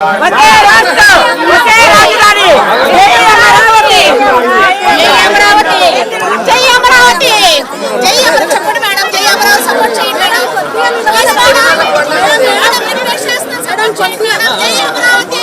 ఒకే రాష్ట్రం ఒకే రాజధాని జై అమరావతి జై అమరావతి జై అమరావతి జై అమరావతి చెప్పండి మేడం జై అమరావతి సపోర్ట్ చేయండి మేడం మేడం రిక్వెస్ట్ చేస్తున్నాను మేడం జై అమరావతి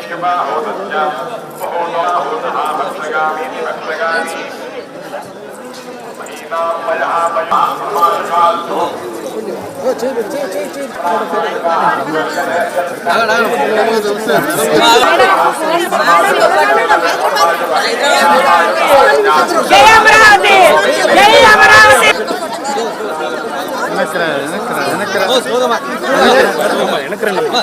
సైడ్ వదిలేండి, బాగా ఫోటో తీసుకుంటామా జై అమరావతి జై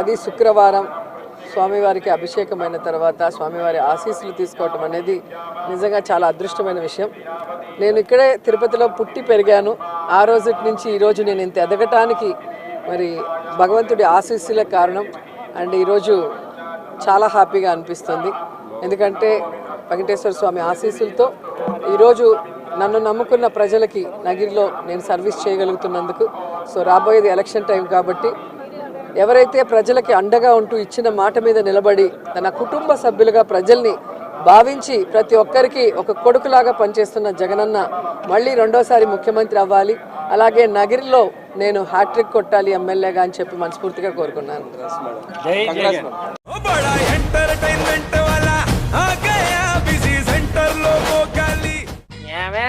అది శుక్రవారం స్వామివారికి అభిషేకమైన తర్వాత స్వామివారి ఆశీస్సులు తీసుకోవటం అనేది నిజంగా చాలా అదృష్టమైన విషయం. నేను ఇక్కడే తిరుపతిలో పుట్టి పెరిగాను. ఆ రోజు నుంచి ఈరోజు నేను ఇంత ఎదగటానికి మరి భగవంతుడి ఆశీస్సులే కారణం అండ్ ఈరోజు చాలా హ్యాపీగా అనిపిస్తుంది. ఎందుకంటే వెంకటేశ్వర స్వామి ఆశీస్సులతో ఈరోజు నన్ను నమ్ముకున్న ప్రజలకి నగిరిలో నేను సర్వీస్ చేయగలుగుతున్నందుకు. సో రాబోయేది ఎలక్షన్ టైం కాబట్టి ఎవరైతే ప్రజలకి అండగా ఉంటూ ఇచ్చిన మాట మీద నిలబడి తన కుటుంబ సభ్యులుగా ప్రజల్ని భావించి ప్రతి ఒక్కరికి ఒక కొడుకులాగా పనిచేస్తున్న జగనన్న మళ్ళీ రెండోసారి ముఖ్యమంత్రి అవ్వాలి. అలాగే నగిరిలో నేను హ్యాట్రిక్ కొట్టాలి ఎమ్మెల్యేగా అని చెప్పి మనస్ఫూర్తిగా కోరుకున్నాను.